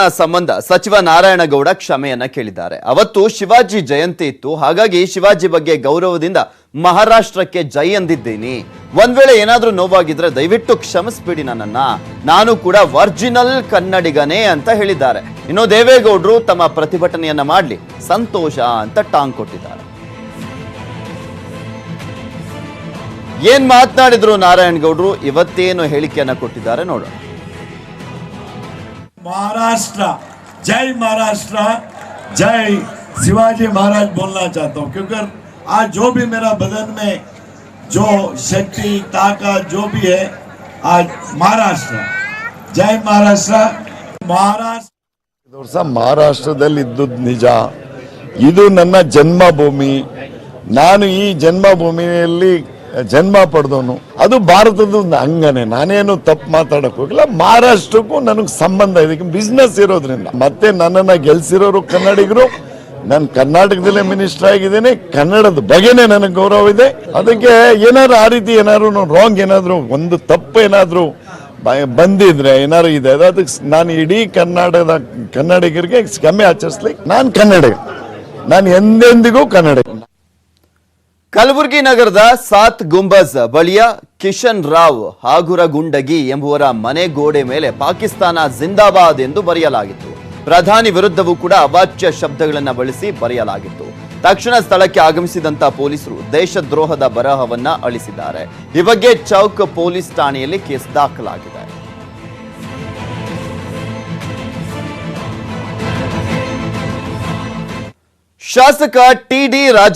ಸಂಬಂಧ ಸಚಿವ ನಾರಾಯಣಗೌಡ ಕ್ಷಮೆಯನ್ನ ಕೇಳಿದ್ದಾರೆ. ಅವತ್ತು ಶಿವಾಜಿ ಜಯಂತಿ ಇತ್ತು. ಹಾಗಾಗಿ ಶಿವಾಜಿ ಬಗ್ಗೆ ಗೌರವದಿಂದ ಮಹಾರಾಷ್ಟ್ರಕ್ಕೆ ಜೈ ಅಂದಿದ್ದೀನಿ. ಒಂದ್ ವೇಳೆ ಏನಾದ್ರೂ ನೋವಾಗಿದ್ರೆ ದಯವಿಟ್ಟು ಕ್ಷಮಿಸ್ಬಿಡಿ ನನ್ನನ್ನ. ನಾನು ಕೂಡ ಒರಿಜಿನಲ್ ಕನ್ನಡಿಗನೇ ಅಂತ ಹೇಳಿದ್ದಾರೆ. ಇನ್ನು ದೇವೇಗೌಡರು ತಮ್ಮ ಪ್ರತಿಭಟನೆಯನ್ನ ಮಾಡ್ಲಿ. ಸಂತೋಷ ಅಂತ ಟಾಂಗ್ ಕೊಟ್ಟಿದ್ದಾರೆ. ಏನ್ ಮಾತನಾಡಿದ್ರು ನಾರಾಯಣಗೌಡರು? ಇವತ್ತೇನು ಹೇಳಿಕೆಯನ್ನ ಕೊಟ್ಟಿದ್ದಾರೆ ನೋಡೋಣ. महाराष्ट्र जय महाराष्ट्र जय शिवाजी महाराज बोलना चाहता हूँ क्योंकि आज जो भी मेरा बदन में जो शक्ति ताकत जो भी है आज महाराष्ट्र जय महाराष्ट्र महाराष्ट्र ವರ್ಷ ಮಹಾರಾಷ್ಟ್ರದಲ್ಲಿ ಇದ್ದದ್ದು ನಿಜ ಇದು ನನ್ನ ಜನ್ಮಭೂಮಿ ನಾನು ಈ ಜನ್ಮಭೂಮಿಯಲ್ಲಿ ಜನ್ಮ ಪಡೆದವನು. ಅದು ಭಾರತದ ಒಂದು ಅಂಗನೆ. ನಾನೇನು ತಪ್ಪು ಮಾತಾಡಕ್ ಹೋಗಿಲ್ಲ. ಮಹಾರಾಷ್ಟ್ರಕ್ಕೂ ನನಗೆ ಸಂಬಂಧ ಇದೆ. ಬಿಸ್ನೆಸ್ ಇರೋದ್ರಿಂದ. ಮತ್ತೆ ನನ್ನನ್ನ ಗೆಲ್ಸಿರೋರು ಕನ್ನಡಿಗರು. ನಾನು ಕರ್ನಾಟಕದಲ್ಲೇ ಮಿನಿಸ್ಟರ್ ಆಗಿದ್ದೀನಿ. ಕನ್ನಡದ ಬಗ್ಗೆನೇ ನನಗೆ ಗೌರವ ಇದೆ. ಅದಕ್ಕೆ ಏನಾದ್ರು ಆ ರೀತಿ ಏನಾದ್ರು ರಾಂಗ್ ಏನಾದರೂ, ಒಂದು ತಪ್ಪು ಏನಾದರೂ ಬಂದಿದ್ರೆ, ಏನಾದ್ರು ಇದೆ. ಅದಕ್ಕೆ ನಾನು ಇಡೀ ಕನ್ನಡದ ಕನ್ನಡಿಗರಿಗೆ ಕ್ಷಮೆ ಆಚರಿಸ್ಲಿಕ್ಕೆ ನಾನು ಕನ್ನಡಿಗ. ನಾನು ಎಂದೆಂದಿಗೂ ಕನ್ನಡಿಗ. ಕಲಬುರಗಿ ನಗರದ ಸಾತ್ ಗುಂಬಜ್ ಬಳಿಯ ಕಿಶನ್ ರಾವ್ ಹಾಗುರ ಗುಂಡಗಿ ಎಂಬುವರ ಮನೆ ಗೋಡೆ ಮೇಲೆ ಪಾಕಿಸ್ತಾನ ಜಿಂದಾಬಾದ್ ಎಂದು ಬರೆಯಲಾಗಿತ್ತು. ಪ್ರಧಾನಿ ವಿರುದ್ಧವೂ ಕೂಡ ಅವಾಚ್ಯ ಶಬ್ದಗಳನ್ನು ಬಳಸಿ ಬರೆಯಲಾಗಿತ್ತು. ತಕ್ಷಣ ಸ್ಥಳಕ್ಕೆ ಆಗಮಿಸಿದಂತ ಪೊಲೀಸರು ದೇಶದ್ರೋಹದ ಬರಹವನ್ನ ಅಳಿಸಿದ್ದಾರೆ. ಈ ಬಗ್ಗೆ ಚೌಕ್ ಪೊಲೀಸ್ ಠಾಣೆಯಲ್ಲಿ ಕೇಸ್ ದಾಖಲಾಗಿದೆ. ಶಾಸಕ ಟಿ ಡಿ ರಾಜ